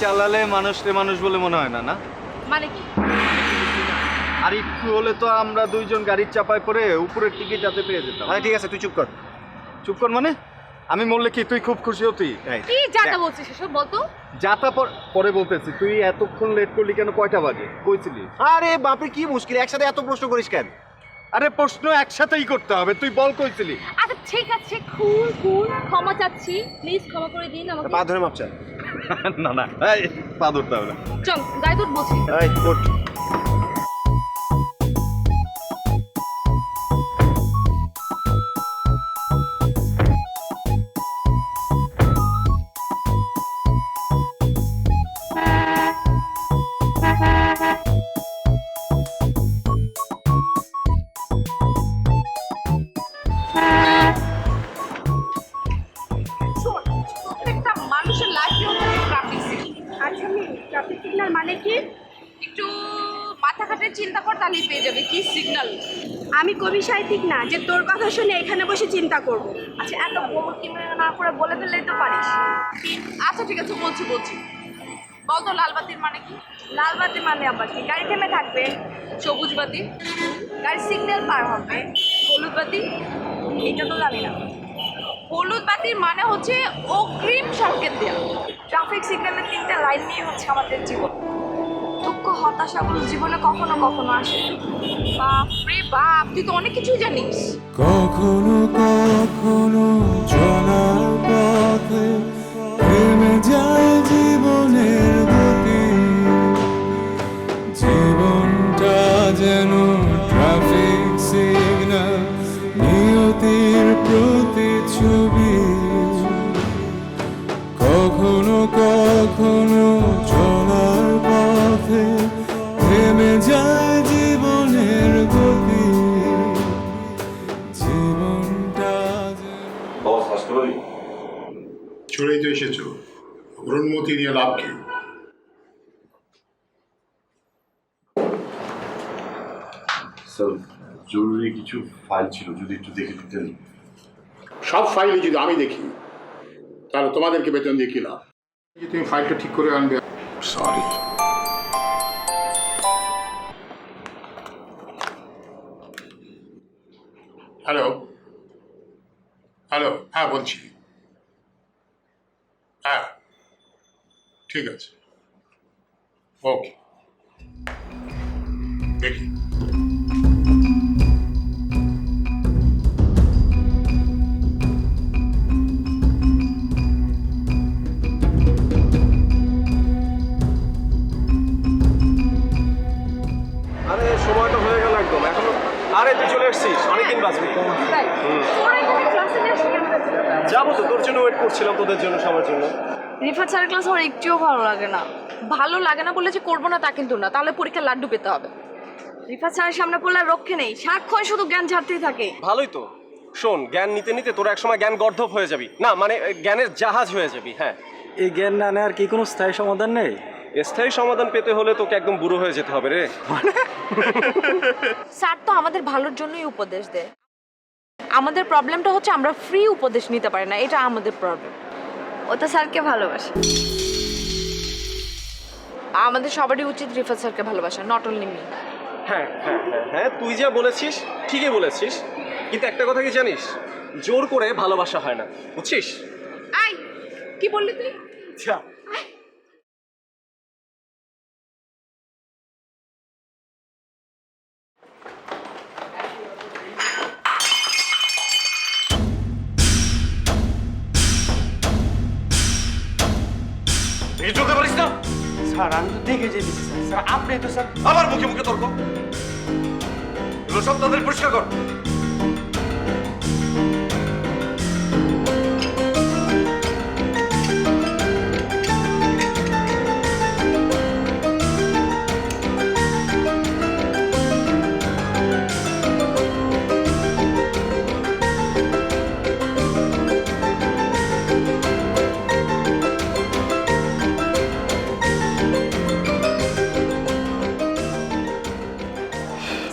চালালে মানুষরে মানুষ বলে মনে হয় না না? মানে কি? আর একটু হলে তো আমরা দুইজন গাড়ির চাপায় পড়ে উপরের টিকিট যাতে পেয়ে যেতাম। আরে ঠিক আছে তুই চুপ কর। চুপ কর মানে? আমি মরলে কি তুই খুব খুশি হতি? এই, কি যাতা বলছিস এসব বলতো? যাতা পর- পরে বলতেছি তুই এতক্ষণ লেট করলি কেন? কয়টা বাজে? কইছিলি? আরে বাপরে কি মুশকিল? একসাথে এত প্রশ্ন করিস কেন? আরে প্রশ্ন একসাথেই করতে হবে তুই বল কইছিলি। আচ্ছা ঠিক আছে খুন খুন ক্ষমা চাচ্ছি। প্লিজ ক্ষমা করে দিন আমাকে। পা ধরে মাপচা না না এই, পা ধরতে হবে না। চল গায়ে দুধ বসি। এই ওঠ কবি না যে তোর কথা শুনে এখানে বসে চিন্তা করব। আচ্ছা এত বড় কিমে না করে বলে ফেললেই তো পারিস। আচ্ছা ঠিক আছে বলছি বলছি। বল তো লাল বাতির মানে কি? লাল বাতি মানে আবার কি? গাড়ি থেমে থাকবে। সবুজ বাতি। গাড়ি সিগন্যাল পার হবে। হলুদ বাতি? এটা তো জানি না। হলুদ বাতির মানে হচ্ছে অগ্রিম সংকেত দেওয়া ট্রাফিক সিগন্যালের তিনটে লাইন নিয়ে হচ্ছে আমাদের জীবন। হতাশাগুলো জীবনে কখনো কখনো আসে বাপরে বাপ, তুই তো অনেক কিছুই জানিস। কখনো কখনো চলার পথে যায় জীবনের গতি। জীবনটা যেন ট্রাফিক সিগন্যাল নিয়তির প্রতিচ্ছবি। কখনো কখনো পথে থেমে যায় জীবনের গতি। জীবনটা চলেই তো এসেছ। ভ্রণমতি নিয়ে লাভ কি? স্যার জরুরি কিছু ফাইল ছিল যদি একটু দেখে দিতেন। সব ফাইলই যদি আমি দেখি তাহলে তোমাদেরকে বেতন দিয়ে কি লাভ? তুমি ফাইলটা ঠিক করে আনবে। Sorry hello? হ্যালো হ্যাঁ বলছি। হ্যাঁ ঠিক আছে। ওকে। দেখি। আরে সময়টা হয়ে গেল একদম। এখনও আরে, তুই চলে এসেছিস। অনেকদিন বাঁচবি যাব তো তোর জন্য ওয়েট করছিলাম তোদের জন্য সবার জন্য। রিফাত স্যারের ক্লাস আমার একটুও ভালো লাগে না। ভালো লাগে না বলে যে করব না তা কিন্তু না তাহলে পরীক্ষার লাড্ডু পেতে হবে। রিফাত স্যারের সামনে পড়লে আর রক্ষে নেই সারাক্ষণ শুধু জ্ঞান ঝাড়তেই থাকে। ভালোই তো। শোন জ্ঞান নিতে নিতে তোরা একসময় জ্ঞান গর্ধব হয়ে যাবি। না মানে জ্ঞানের জাহাজ হয়ে যাবি হ্যাঁ। এই জ্ঞান না নেওয়ার কি কোনো স্থায়ী সমাধান নেই? স্থায়ী সমাধান পেতে হলে তোকে একদম বুড়ো হয়ে যেতে হবে রে। স্যার তো আমাদের ভালোর জন্যই উপদেশ দেয়। আমাদের প্রবলেমটা হচ্ছে আমরা ফ্রি উপদেশ নিতে পারি না এটা আমাদের প্রবলেম ও তো স্যারকে ভালোবাসে। আমাদের সবারই উচিত রিফাত স্যারকে ভালোবাসা নট অনলি মি হ্যাঁ হ্যাঁ হ্যাঁ হ্যাঁ তুই যা বলেছিস ঠিকই বলেছিস কিন্তু একটা কথা কি জানিস? জোর করে ভালোবাসা হয় না বুঝছিস? আই কি বললি তুই? আচ্ছা তুই চলতে পারিস না? স্যার আমি তো দেখে যেতেছি স্যার। স্যার আপনি তো স্যার আবার মুখে মুখে তর্ক। এগুলো সব তাদের পরিষ্কার কর।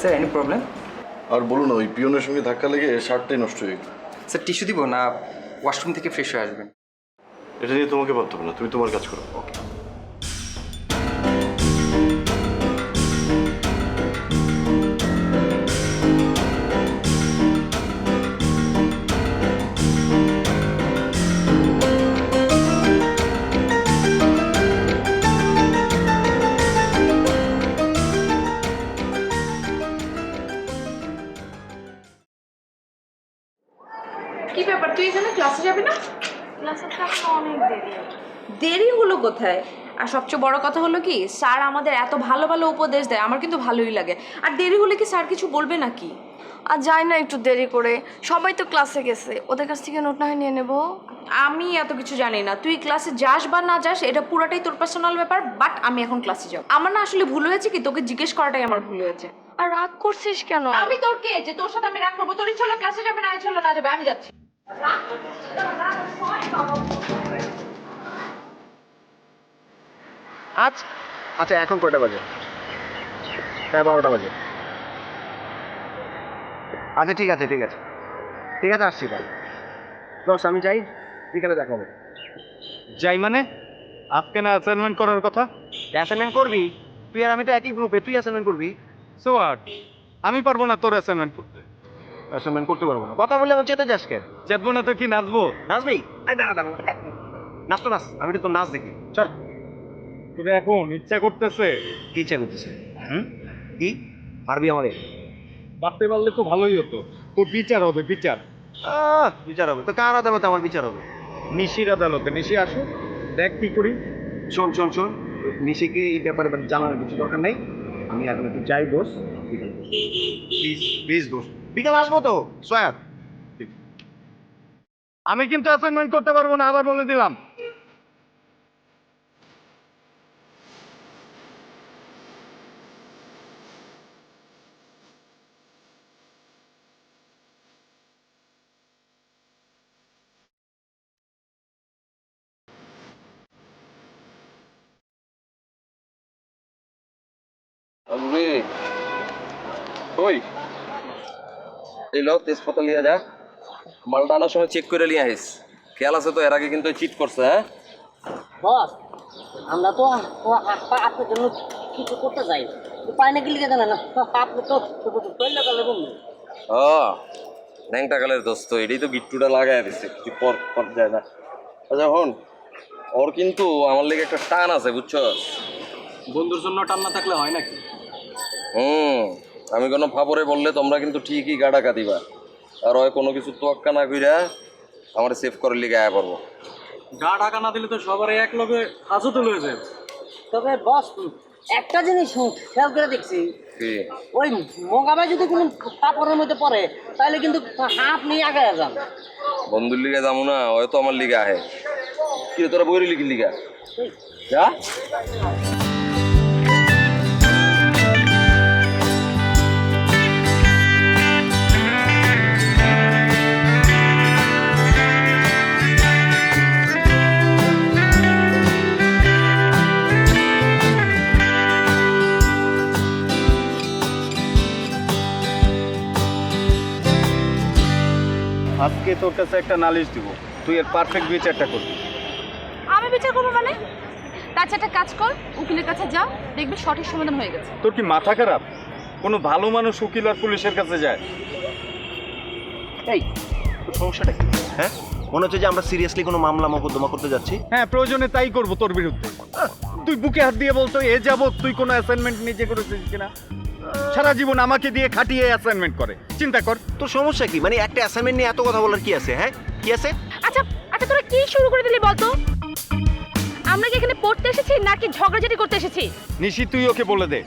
স্যার এনি প্রবলেম আর বলুন ওই পিয়নের সঙ্গে ধাক্কা লেগে শার্টটাই নষ্ট হয়ে গেল। স্যার টিস্যু দিব না ওয়াশরুম থেকে ফ্রেশ হয়ে আসবেন। এটা নিয়ে তোমাকে ভাবতে হবে না তুমি তোমার কাজ করো। কি ক্লাসের তো এখন অনেক দেরি দেরি হলো কোথায়? আর সবচেয়ে বড় কথা হলো কি স্যার আমাদের এত ভালো ভালো উপদেশ দেয় আমার কিন্তু ভালোই লাগে। আর দেরি হলে কি স্যার কিছু বলবে নাকি? আর যাই না একটু দেরি করে। সবাই তো ক্লাসে গেছে। ওদের কাছ থেকে নোট না হয় নিয়ে নেব। আমি এত কিছু জানি না। তুই ক্লাসে যাস বা না যাস এটা পুরোটাই তোর পার্সোনাল ব্যাপার বাট আমি এখন ক্লাসে যাব। আমার না আসলে ভুল হয়েছে কি? তোকে জিজ্ঞেস করাটাই আমার ভুল হয়েছে। আর রাগ করছিস কেন? আমি তোর কে? যে তোর সাথে আমি রাগ করব তোর ইচ্ছা হলো ক্লাসে যাবে না ইচ্ছা হলো না যাবে আমি যাচ্ছি। আজ? আচ্ছা এখন কয়টা বাজে? হ্যাঁ বারোটা বাজে। আচ্ছা ঠিক আছে ঠিক আছে। ঠিক আছে আসছি তাহলে। দশ আমি যাই বিকালে দেখা হবে। যাই মানে? আজকে না অ্যাসাইনমেন্ট করার কথা? অ্যাসাইনমেন্ট করবি? তুই আর আমি তো একই গ্রুপে তুই অ্যাসাইনমেন্ট করবি? সো আর আমি পারব না তোর অ্যাসাইনমেন্ট করতে। অ্যাসাইনমেন্ট করতে পারব না। কথা বললে আমার চেতে যাস কেন চেতবো না তো কি নাচবো? নাচবি? আই দাঁড়া দাঁড়া নাচ তো নাচ আমি তো নাচ দেখি। চল। তোর এখন ইচ্ছা করতেছে। কি ইচ্ছা করতেছে? হুম? কি? পারবি আমাদের? বাড়তে পারলে তো ভালোই হতো। তোর বিচার হবে বিচার। আহ, বিচার হবে। তো কার আদালতে আমার বিচার হবে? নিশির আদালতে। নিশি আসো। দেখ কি করি। শোন শোন শোন। নিশিকে এই ব্যাপারে জানার কিছু দরকার নেই। আমি এখন একটু যাই দোষ প্লিজ প্লিজ দোষ বিকাল আসব তো সয়ার আমি কিন্তু অ্যাসাইনমেন্ট করতে পারব না আবার বলে দিলাম। এই লোক তেজপাতা লিয়ে যা মালটা আনার সময় চেক করে নিয়ে আইস খেয়াল আছে তো এর আগে কিন্তু চিট করছে হ্যাঁ বস আমরা তো আপনার জন্য কিছু করতে চাই উপায় নাকি লিখে জানেন না আপনি তো গেলে ও ন্যাংটা কালের দোস্ত এটাই তো গিট্টুটা লাগাই দিচ্ছে তুই পর পর যায় না আচ্ছা হন ওর কিন্তু আমার লেগে একটা টান আছে বুঝছ বন্ধুর জন্য টান না থাকলে হয় নাকি হুম আমি কোনো ফাপরে বললে তোমরা কিন্তু ঠিকই গাড়া কাঁদিবা আর ওই কোনো কিছু তোয়াক্কা না কইরা আমার সেভ করে লিগে আয়া পড়ব। গা ঢাকা না দিলে তো সবার এক লগে হাজতে লয়ে যায়। তবে বস একটা জিনিস খেয়াল করে দেখছি। কি? ওই মগাবাই যদি কোনো কাপড়ের মধ্যে পড়ে তাহলে কিন্তু হাফ নিয়ে আগে যান। বন্ধুর লিগে যাব না হয়তো আমার লিগে আহে। কি রে, তোরা বইরি লিখি লিগা যা। তোর কাছে একটা নালিশ দিব। তুই এর পারফেক্ট বিচারটা করবি। আমি বিচার করব মানে? তার একটা কাজ কর উকিলের কাছে যা দেখবি সঠিক সমাধান হয়ে গেছে। তোর কি মাথা খারাপ? কোনো ভালো মানুষ উকিল আর পুলিশের কাছে যায়? এই তোর সমস্যাটা কি? হ্যাঁ? মনে হচ্ছে যে আমরা সিরিয়াসলি কোনো মামলা মোকদ্দমা করতে যাচ্ছি। হ্যাঁ প্রয়োজনে তাই করব তোর বিরুদ্ধে। তুই বুকে হাত দিয়ে বলতো এ যাবত তুই কোনো অ্যাসাইনমেন্ট নিজে করেছিস কিনা? সারা জীবন আমাকে দিয়ে খাটিয়ে অ্যাসাইনমেন্ট করে। চিন্তা কর। তোর সমস্যা কি? মানে একটা অ্যাসাইনমেন্ট নিয়ে এত কথা বলার কি আছে হ্যাঁ? কি আছে? আচ্ছা আচ্ছা তোরা কি শুরু করে দিলি বলতো? আমরা কি এখানে পড়তে এসেছি নাকি ঝগড়াঝাটি করতে এসেছি? নিশি তুই ওকে বলে দে।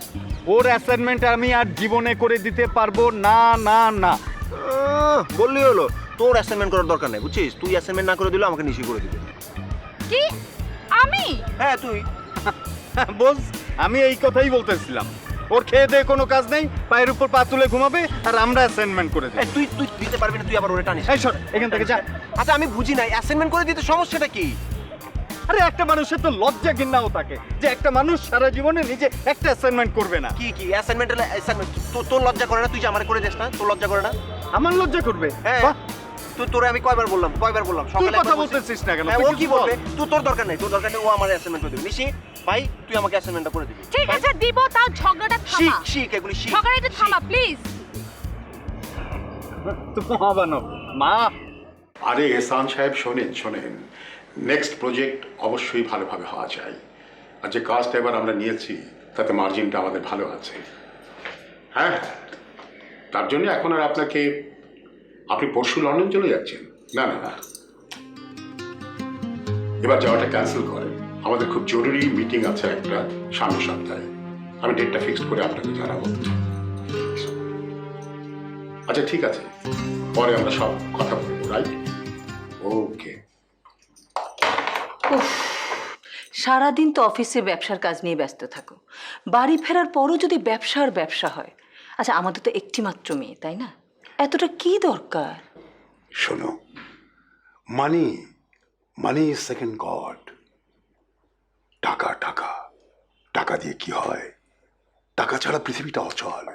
ওর অ্যাসাইনমেন্ট আমি আর জীবনে করে দিতে পারব না না না। আহ, বললি হলো তোর অ্যাসাইনমেন্ট করার দরকার নেই বুঝছিস? তুই অ্যাসাইনমেন্ট না করে দিলে আমাকে নিশি করে দিবে। কি? আমি? হ্যাঁ তুই। বস আমি এই কথাই বলতেছিলাম। ওর খেয়ে দিয়ে কোনো কাজ নেই পায়ের উপর পা তুলে ঘুমাবে আর আমরা অ্যাসাইনমেন্ট করে দিই তুই তুই দিতে পারবি না তুই আবার ওরে টানিস। এই সর এখান থেকে যা। আচ্ছা আমি বুঝি নাই অ্যাসাইনমেন্ট করে দিতে সমস্যাটা কি? আরে একটা মানুষের তো লজ্জা ঘৃণাও থাকে যে একটা মানুষ সারা জীবনে নিজে একটা অ্যাসাইনমেন্ট করবে না। কি কি অ্যাসাইনমেন্ট অ্যাসাইনমেন্ট তোর লজ্জা করে না তুই যে আমার করে দিস না তোর লজ্জা করে না? আমার লজ্জা করবে? হ্যাঁ। তুই তোরে আমি কয়বার বললাম কয়বার বললাম? সকালে কথা বলতেছিস না কেন? হ্যাঁ, ও কি বলবে? তুই তোর দরকার নেই তোর দরকার নেই ও আমার অ্যাসাইনমেন্ট করে দিবে। নিশি ভাই তুই আমাকে অ্যাসাইনমেন্টটা করে দিবি। ঠিক আছে দিব তাও ঝগড়াটা থামা। শিখ শিখ এগুলি শিখ। ঝগড়া একটু থামা প্লিজ তুই মা বানব মা। আরে এহসান সাহেব শোনেন শোনেন। নেক্সট প্রজেক্ট অবশ্যই ভালোভাবে হওয়া চাই। আর যে কাজটা এবার আমরা নিয়েছি তাতে মার্জিনটা আমাদের ভালো আছে। হ্যাঁ হ্যাঁ। তার জন্য এখন আর আপনাকে আপনি পরশু লন্ডন চলে যাচ্ছেন? না না না। এবার যাওয়াটা ক্যান্সেল করেন। আমাদের খুব জরুরি মিটিং আছে একটা সামনের সপ্তাহে। আমি ডেটটা ফিক্সড করে আপনাকে জানাব। আচ্ছা ঠিক আছে। পরে আমরা সব কথা বলব রাইট ওকে সারাদিন তো অফিসে ব্যবসার কাজ নিয়ে ব্যস্ত থাকো। বাড়ি ফেরার পরও যদি ব্যবসার ব্যবসা হয় আচ্ছা আমাদের তো একটি মাত্র মেয়ে তাই না? এতটা কি দরকার? শোনো money money is second god টাকা টাকা। টাকা দিয়ে কি হয়? টাকা ছাড়া পৃথিবীটা অচল।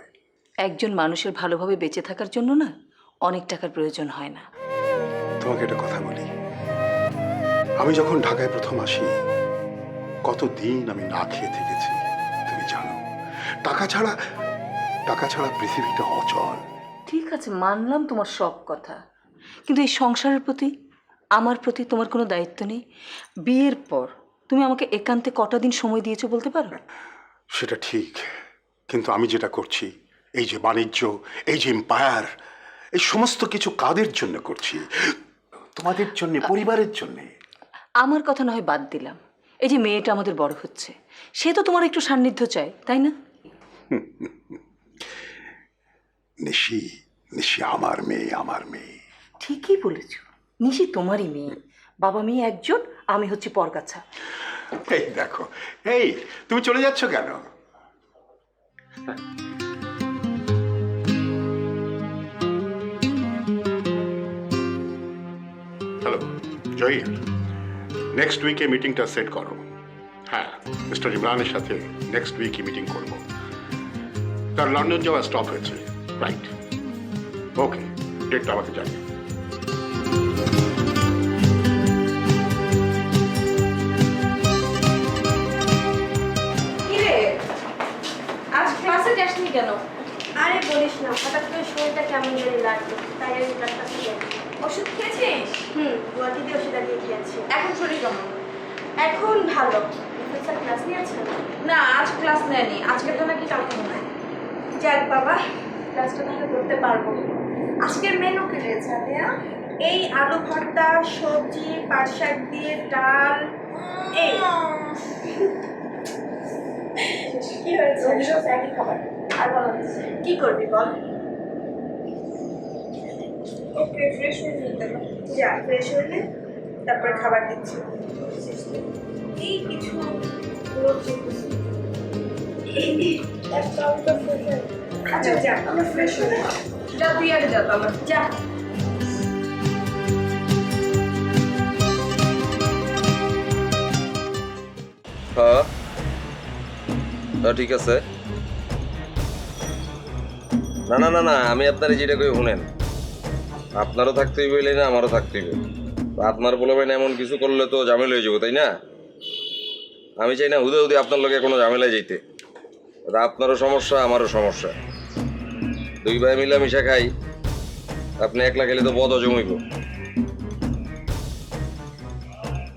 একজন মানুষের ভালোভাবে বেঁচে থাকার জন্য না অনেক টাকার প্রয়োজন হয় না। তোমাকে একটা কথা বলি। আমি যখন ঢাকায় প্রথম আসি কতদিন আমি না খেয়ে থেকেছি তুমি জানো। টাকা ছাড়া টাকা ছাড়া পৃথিবীটা অচল। ঠিক আছে মানলাম তোমার সব কথা। কিন্তু এই সংসারের প্রতি আমার প্রতি তোমার কোনো দায়িত্ব নেই। বিয়ের পর তুমি আমাকে একান্তে কটা দিন সময় দিয়েছ বলতে পারো? সেটা ঠিক কিন্তু আমি যেটা করছি এই যে বাণিজ্য এই যে এম্পায়ার এই সমস্ত কিছু কাদের জন্য করছি? তোমাদের জন্য পরিবারের জন্য? আমার কথা না হয় বাদ দিলাম। এই যে মেয়েটা আমাদের বড় হচ্ছে সে তো তোমার একটু সান্নিধ্য চায় তাই না? নিশি নিশি আমার মেয়ে আমার মেয়ে। ঠিকই বলেছ। নিশি তোমারই মেয়ে। বাবা মেয়ে একজন আমি হচ্ছি পরগাছা। এই দেখো, এই, তুমি চলে যাচ্ছ কেন? হ্যালো জহির নেক্সট উইকে মিটিংটা সেট করো। হ্যাঁ মিস্টার ইমরানের সাথে নেক্সট উইকে মিটিং করব। তার লন্ডন যাওয়া স্টপ হয়েছে রাইট ওকে ডেটটা আমাকে জানিয়ে আরে বলিস না হঠাৎ করে শরীরটা কেমন জানি লাগল তাই আমি ডাক্তার থেকে ওষুধ খেয়েছিস? হুম গুয়াহাটি দিয়ে ওষুধ আনিয়ে খেয়েছি। এখন শরীর কেমন? এখন ভালো। প্রফেসর ক্লাস নিয়েছেন না আজ ক্লাস নেয়নি আজকেরটা নাকি কালকে মনে যাক বাবা ক্লাসটা তাহলে করতে পারব। আজকের মেনু কি রয়েছে আলিয়া? এই আলু ভর্তা সবজি পাট শাক দিয়ে ডাল এই। কি হয়েছে? একই খাবার। আর বল কি করবি বল? ওকে ফ্রেশ হয়ে নিতে যা ফ্রেশ হইলে তারপরে খাবার দিচ্ছি। এই কিছু আচ্ছা যা আমরা ফ্রেশ হয়ে যা তুই আগে যা তাহলে। যা। হ্যাঁ। হ্যাঁ ঠিক আছে। না না না না, আমি আপনার যেটা কই শুনেন। আপনারও থাকতেই বইলে না আমারও থাকতেই বই আপনার বলে না, এমন কিছু করলে তো ঝামেলা হয়ে যাব, তাই না? আমি চাই না হুদে হুদে আপনার লোকে কোনো ঝামেলায় যেতে আপনারও সমস্যা, আমারও সমস্যা। দুই ভাই মিলামিশা খাই, আপনি একলা খেলে তো বদ হজম হইব।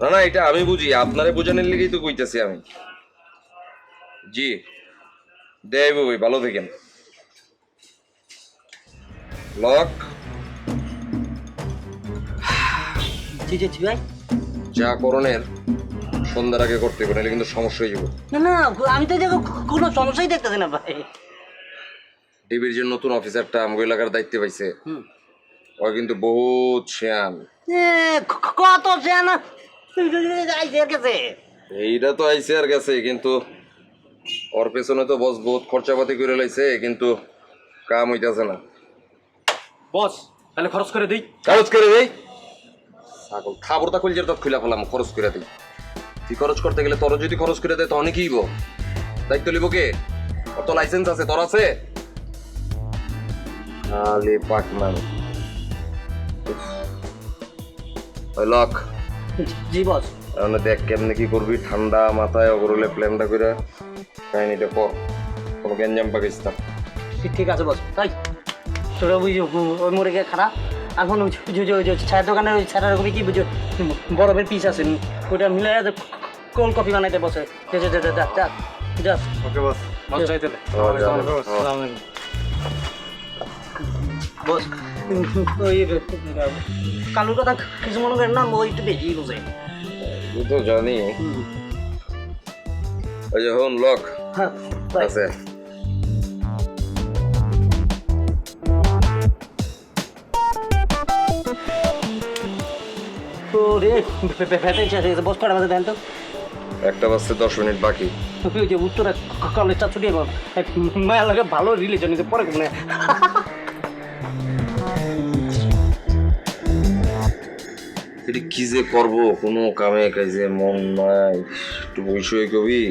না না, এটা আমি বুঝি, আপনারে বোঝানোর লেগেই তো কইতেছি আমি। জি দেয় ভাই, ভালো থাকেন। লক জি জি জি ভাই। যা করণের সন্ধ্যার আগে করতে হবে নাহলে কিন্তু সমস্যা হয়ে যাবে না না আমি তো দেখো কোনো সমস্যাই দেখতেছি না ভাই। টিভির যে নতুন অফিসারটা আমগো এলাকার দায়িত্বে পাইছে। ও কিন্তু বহুত ক- কত জানা আইসে গেছে এইটা তো আইসে আর গেছে কিন্তু ওর পেছনে তো বস বহুত খরচাপাতি করে লাইছে কিন্তু কাম হইতাছে না। বস তাহলে খরচ করে দিই। খরচ করে দেই? ছাগল খাবার তা খুলছে তো খুলে ফেলাম খরচ করে দিই। তুই খরচ করতে গেলে তোর যদি খরচ করে দেয় তখন কি হইব? দায়িত্ব লিব কে? ওর তো লাইসেন্স আছে তোর আছে? খালি পাকনাম ওই লক। জি বস। এখন দেখ কেমনে কি করবি ঠান্ডা মাথায় অগরলে প্ল্যানটা করে কাহিনীটা কর কোনো গ্যাঞ্জাম পাকিস্তান। ঠিক- ঠিক আছে বস তাই। তোরা ওই ওই মরে গিয়ে খারাপ। এখন ওই যে- যে- ওই যে ছায়ের দোকানের ওই ছাড়ার রকমই কি বুঝো বরফের পিস আছে ওইটা মিলে কোল্ড কফি বানাইতে বসে। যা যা যা যা যা যা ওকে বস। বস যাইতে দে। বস ওই কালুর কথা কিছু মনে করেন না ওই একটু বেশি বোঝে। তো জানি। ওই যে হন লক হ্যাঁ। আছে। তো রে ফেটে বস কটা বাজে দেন তো? একটা বাজতে দশ মিনিট বাকি। ওই যে উত্তরে কলেজটা ছুটি এখন মায়ের লাগে ভালো রিলেশন পরে মানে এটি কি যে করব? কোনো কামে কাজে মন নাই। একটু বসে কবি।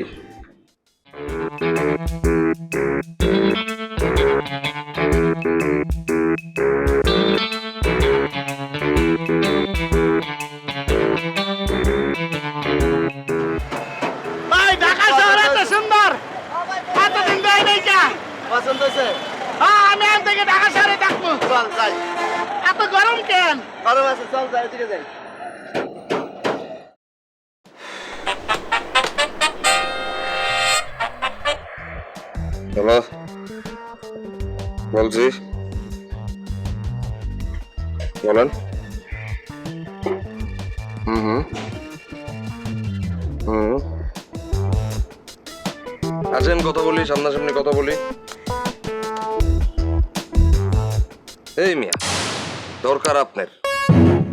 পছন্দ হয়েছে হ্যাঁ আমি আজ থেকে ঢাকা শহরে দেখব চল যাই। এত গরম কেন? গরম আছে চল যাই ওদিকে যাই। হ্যালো? বলছি। বলেন। হুম হুম। হুম। আসেন কথা বলি সামনাসামনি কথা বলি। এই মিয়া, দরকার আপনার।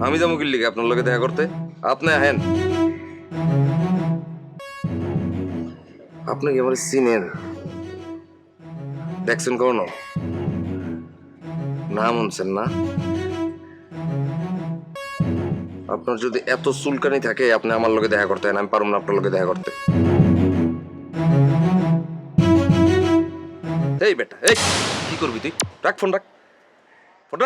আমি যাব কি লিগে আপনার লগে দেখা করতে। আপনি আহেন। আপনি কি আমার চিনেন দেখছেন কখনো নাম শুনছেন না? আপনার যদি এত চুলকানি থাকে, আপনি আমার লগে দেখা করতে আমি পারুম না আপনার লগে দেখা করতে। এই বেটা, এই, কি করবি তুই? রাখ ফোন, রাখ। ফোন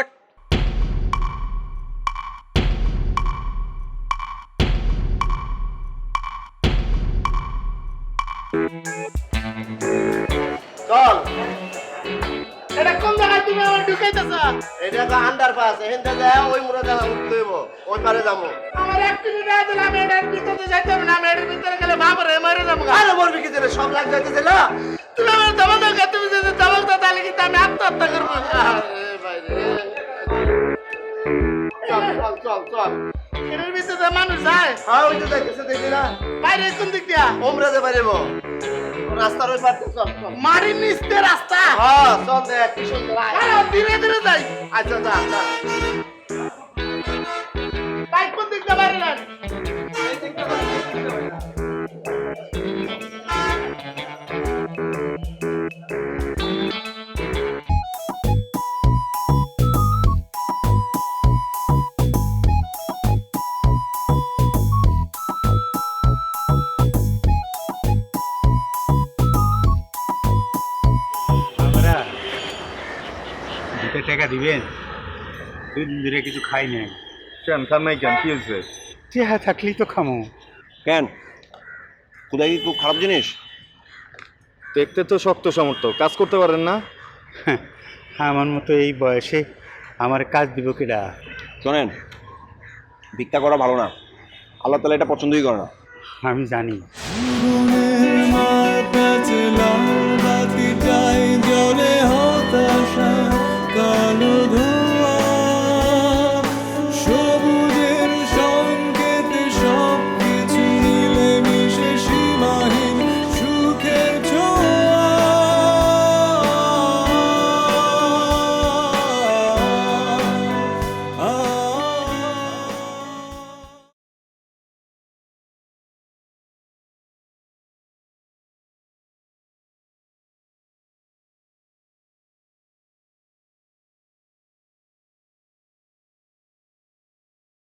ঢুকাইতেছ এটা তো আন্ডার পাস এখানটা যায় ওই মুড়ে উঠতে হইব ওই পারে যাব। আমার এক মিনিট আগে দিলে আমি এটার ভিতরে যাইতে হবে না আমি এটার ভিতরে গেলে বাবরে মরে যাব। আরে মরবি কি সব লাগ যাইতেছে না? তুমি আমার দমা দাও তুমি যদি দমক দাও তাহলে কিন্তু আমি আত্মহত্যা করব। আরে ভাই রে। চল চল চল চল। এটার ভিতরে মানুষ যায় হ্যাঁ ওই তো যাইতেছে দেখি না। বাইরে কোন দিক দিয়া? ওমরা যে পারিব রাস্তার ওই পারে চল চল। মারি নিচতে রাস্তা। হ্যাঁ চল দেখ কি সুন্দর আয়। ধীরে ধীরে যাই। আচ্ছা যা যা। বাইক কোন দিক দিয়ে বাইরে দিবেন? দুই দিন ধরে কিছু খাই নাই। কেন খান নাই কেন? কি হয়েছে? চেহা থাকলেই তো খামো। কেন? খুদাই কি খুব খারাপ জিনিস? দেখতে তো শক্ত সমর্থ কাজ করতে পারেন না? আমার মতো এই বয়সে আমার কাজ দিব কেডা? শোনেন ভিক্ষা করা ভালো না। আল্লাহ তালা এটা পছন্দই করে না। আমি জানি।